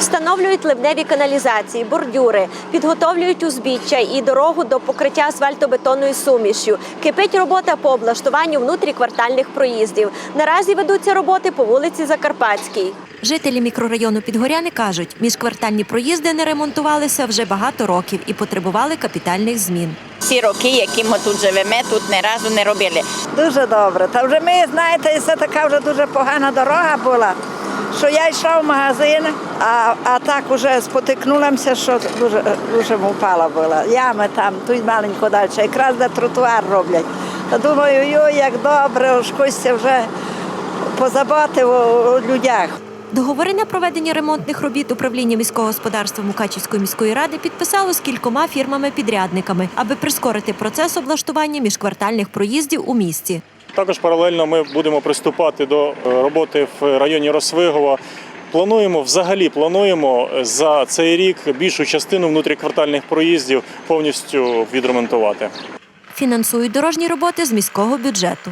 Встановлюють ливневі каналізації, бордюри, підготовлюють узбіччя і дорогу до покриття асфальтобетонною сумішю. Кипить робота по облаштуванню внутріквартальних проїздів. Наразі ведуться роботи по вулиці Закарпатській. Жителі мікрорайону Підгоряни кажуть, міжквартальні проїзди не ремонтувалися вже багато років і потребували капітальних змін. Всі роки, які ми тут живемо, тут ні разу не робили. Дуже добре. Та вже ми, знаєте, це така вже дуже погана дорога була, що я йшла в магазин, а, а так уже спотикнулася, що дуже, дуже впала була. Ями там, тут маленько далі, якраз де тротуар роблять. Та думаю, йой, як добре, Костя вже позаботив у, у людях. Договори на проведення ремонтних робіт управління міського господарства Мукачівської міської ради підписало з кількома фірмами-підрядниками, аби прискорити процес облаштування міжквартальних проїздів у місті. Також паралельно ми будемо приступати до е, роботи в районі Росвигова. Плануємо взагалі плануємо за цей рік більшу частину внутріквартальних проїздів повністю відремонтувати. Фінансують дорожні роботи з міського бюджету.